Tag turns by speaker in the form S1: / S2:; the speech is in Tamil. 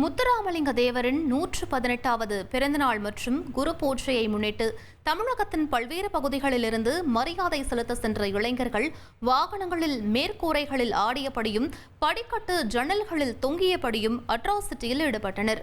S1: முத்துராமலிங்க தேவரின் நூற்று பதினெட்டாவது பிறந்தநாள் மற்றும் குரு பூஜையை முன்னிட்டு தமிழகத்தின் பல்வேறு பகுதிகளிலிருந்து மரியாதை செலுத்த சென்ற இளைஞர்கள் வாகனங்களில் மேற்கூரைகளில் ஆடியபடியும் படிக்கட்டு ஜன்னல்களில் தொங்கியபடியும் அட்ராசிட்டியில் ஈடுபட்டனர்.